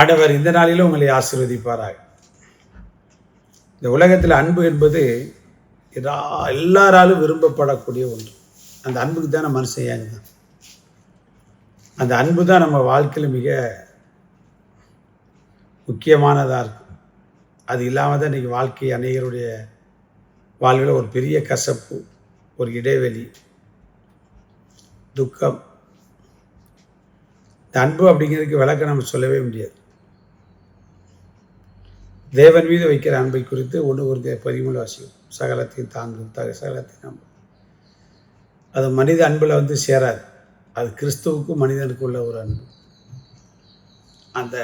ஆண்டவர் இந்த நாளிலும் உங்களை ஆசீர்வதிப்பாராக. இந்த உலகத்தில் அன்பு என்பது எல்லாராலும் விரும்பப்படக்கூடிய ஒன்று. அந்த அன்புக்கு தான் நம்ம மனுஷன் ஏங்குதான் அந்த அன்பு தான் நம்ம வாழ்க்கையில் மிக முக்கியமானதாக இருக்கும். அது இல்லாமல் தான் இன்றைக்கி வாழ்க்கை அநேகருடைய வாழ்வில் ஒரு பெரிய கசப்பு ஒரு இடைவெளி துக்கம். இந்த அன்பு அப்படிங்கிறதுக்கு விளக்கம் நம்ம சொல்லவே முடியாது. தேவன் மீது வைக்கிற அன்பை குறித்து ஒன்று ஒரு பதிமூணு வாசிக்கும். சகலத்தையும் தாங்கும் தக சகலத்தையும் நம்பும். அது மனித அன்பில் வந்து சேராது. அது கிறிஸ்துவுக்கும் மனிதனுக்கு உள்ள ஒரு அன்பு. அந்த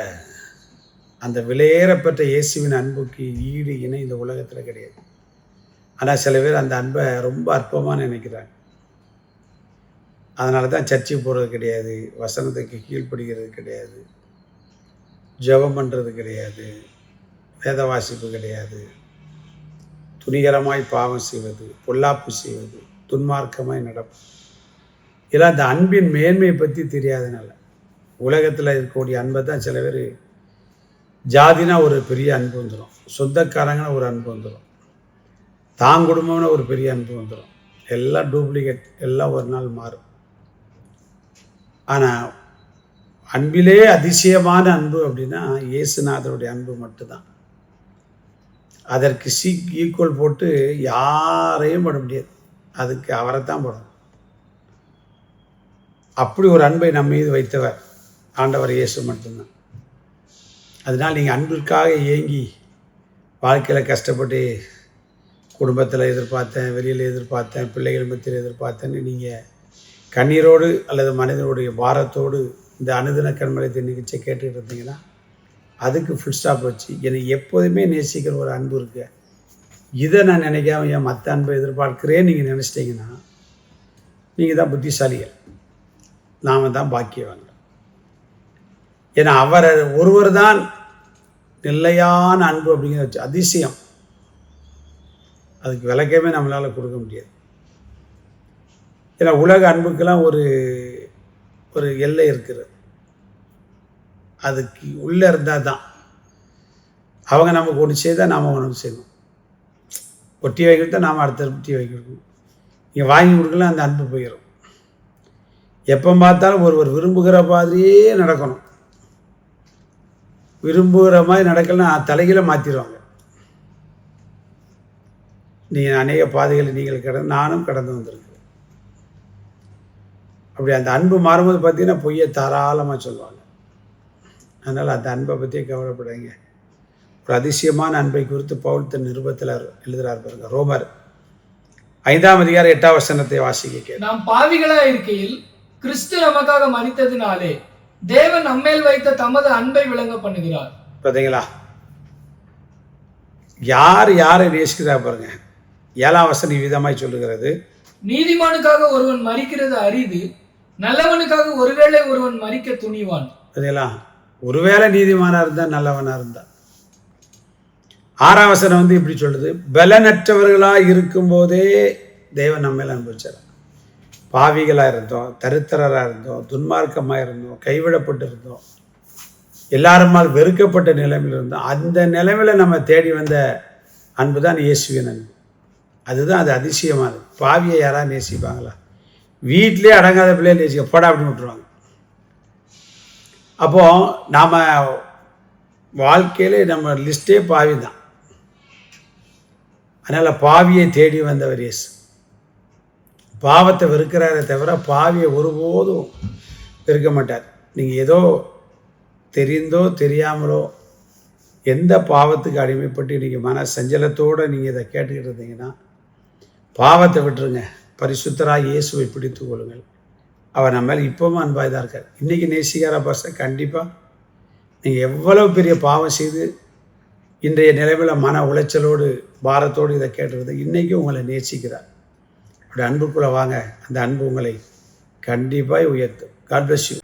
அந்த விலையேறப்பெற்ற இயேசுவின் அன்புக்கு ஈடு இணை இந்த உலகத்தில் கிடையாது. ஆனால் சில பேர் அந்த அன்பை ரொம்ப அற்பமாக நினைக்கிறாங்க. அதனால தான் சர்ச்சுக்கு போகிறது கிடையாது. வசனத்துக்கு கீழ்ப்படுகிறது கிடையாது. ஜெபம் பண்ணுறது கிடையாது. வேத வாசிப்பு கிடையாது. துணிகரமாய் பாவம் செய்வது பொல்லாப்பு செய்வது துன்மார்க்கமாய் நடப்பது. இதெல்லாம் அந்த அன்பின் மேன்மையை பற்றி தெரியாதனால உலகத்தில் இருக்கக்கூடிய அன்பை தான் சில பேர் ஜாதினா ஒரு பெரிய அன்பு வந்துடும் சொந்தக்காரங்கன்னா ஒரு அன்பு வந்துடும் தான் குடும்பம்னா ஒரு பெரிய அன்பு வந்துடும் எல்லாம் டூப்ளிகேட் எல்லாம் ஒரு நாள் மாறும். ஆனால் அன்பிலே அதிசயமான அன்பு அப்படின்னா இயேசுநாதருடைய அன்பு மட்டும்தான். அதற்கு சீ ஈக்குவல் போட்டு யாரையும் போட முடியாது. அதுக்கு அவரை தான் போடணும். அப்படி ஒரு அன்பை நம்ம மீது வைத்தவர் ஆண்டவர் இயேசு மட்டும்தான். அதனால் நீங்கள் அன்பிற்காக ஏங்கி வாழ்க்கையில் கஷ்டப்பட்டு குடும்பத்தில் எதிர்பார்த்தேன் வெளியில் எதிர்பார்த்தேன் பிள்ளைகள் மத்தியில் எதிர்பார்த்தேன்னு நீங்கள் கண்ணீரோடு அல்லது மனிதனுடைய பாரத்தோடு இந்த அனுதின கண்மலை நிகழ்ச்சியை கேட்டுக்கிட்டு இருந்தீங்கன்னா அதுக்கு ஃபுல் ஸ்டாப் வச்சு என்னை எப்போதுமே நேசிக்கிற ஒரு அன்பு இருக்கு. இதை நான் நினைக்காம ஏன் மற்ற அன்பை எதிர்பார்க்கிறேன்னு நீங்கள் நினச்சிட்டிங்கன்னா நீங்கள் தான் புத்திசாலிகள். நாம தான் பாக்கியவாங்க ஏன்னா அவர் ஒருவர் தான் நிலையான அன்பு அப்படிங்கிறத வச்சு அதிசயம். அதுக்கு விளக்கமே நம்மளால் கொடுக்க முடியாது. ஏன்னா உலக அன்புக்கெல்லாம் ஒரு ஒரு எல்லை இருக்கிறது. அதுக்கு உள்ளே இருந்தால் தான். அவங்க நமக்கு ஒன்று செய்தால் நாம் ஒன்று செய்யணும் ஒட்டி வைக்கிறது நாம் அடுத்த ஒட்டி வைக்கணும் நீங்கள் வாங்கி கொடுக்கலாம் அந்த அன்பு போயிடும் எப்போ பார்த்தாலும் ஒருவர் விரும்புகிற மாதிரியே நடக்கணும். விரும்புகிற மாதிரி நடக்கலன்னா தலைகளை மாற்றிடுவாங்க நீங்கள் அநேக பாதைகளை நீங்கள் கடந்து நானும் கடந்து வந்திருக்கேன் அப்படி அந்த அன்பு மாறும்போது பார்த்தீங்கன்னா பொய்யை தாராளமாக சொல்லுவாங்க. அதனால் அந்த அன்பை பற்றி கவலைப்படாதீங்க. ஒரு அதிசயமான அன்பை குறித்து பவுல் தன் நிருபத்தில் எழுதுகிறார் பாருங்க. ரோமர் ஐந்தாம் அதிகாரம் எட்டாம் வசனத்தை வாசிக்க நாம் பாவிகளா இருக்கையில் கிறிஸ்து நமக்காக மரித்ததினாலே தேவன் நம்மேல் வைத்த தமது அன்பை விளங்க பண்ணுகிறார். பார்த்தீங்களா யார் யாரை நேசிக்கிறா பாருங்க. ஏழாம் வசனம் விதமாய் சொல்லுகிறது. நீதிமானுக்காக ஒருவன் மரிக்கிறது அரிது நல்லவனுக்காக ஒருவேளை ஒருவன் மரிக்க துணிவான். பார்த்தீங்களா ஒருவேளை நீதிமானா இருந்தா நல்லவனா இருந்தா. ஆறாம் வசனம் வந்து இப்படி சொல்லுது பலனற்றவர்களா இருக்கும்போதே தேவன் நம்ம மேல அனுபவிச்சார். பாவிகளா இருந்தோம் தரித்திரரா இருந்தோம் துன்மார்க்கமா இருந்தோம் கைவிடப்பட்டு இருந்தோம். எல்லாருமால் வெறுக்கப்பட்ட நிலைமையில் இருந்தோம். அந்த நிலைமையில நம்ம தேடி வந்த அன்பு தான் இயேசுவின் அன்பு. அதுதான் அது அதிசயமானது. பாவியை யாராவது நேசிப்பாங்களா? வீட்டிலே அடங்காத பிள்ளையை நேசிக்க போடா அப்படின்னு விட்டுருவாங்க. அப்போது நாம் வாழ்க்கையிலே நம்ம லிஸ்ட்டே பாவி தான். அதனால் பாவியை தேடி வந்தவர் இயேசு. பாவத்தை வெறுக்கிறாரே தவிர பாவியை ஒருபோதும் வெறுக்க மாட்டார். நீங்கள் ஏதோ தெரிந்தோ தெரியாமலோ எந்த பாவத்துக்கு அடிமைப்பட்டு நீங்கள் மன சஞ்சலத்தோடு நீங்கள் இதை கேட்டுக்கிட்டு இருந்தீங்கன்னா பாவத்தை விட்டுருங்க. பரிசுத்தராக இயேசுவை பிடித்து கொள்ளுங்கள். அவர் நம்ம மேலே இப்பவும் அன்பாக தான் இருக்கார். இன்றைக்கி நேசிக்கார பாஸ்டர் கண்டிப்பாக நீங்கள் எவ்வளவு பெரிய பாவம் செய்து இன்றைய நிலைமையில் மன உளைச்சலோடு பாரத்தோடு இதை கேட்டுறது இன்றைக்கும் உங்களை நேசிக்கிறார். அப்படி அன்புக்குள்ளே வாங்க. அந்த அன்பு உங்களை கண்டிப்பாக உயர்த்தும். God bless you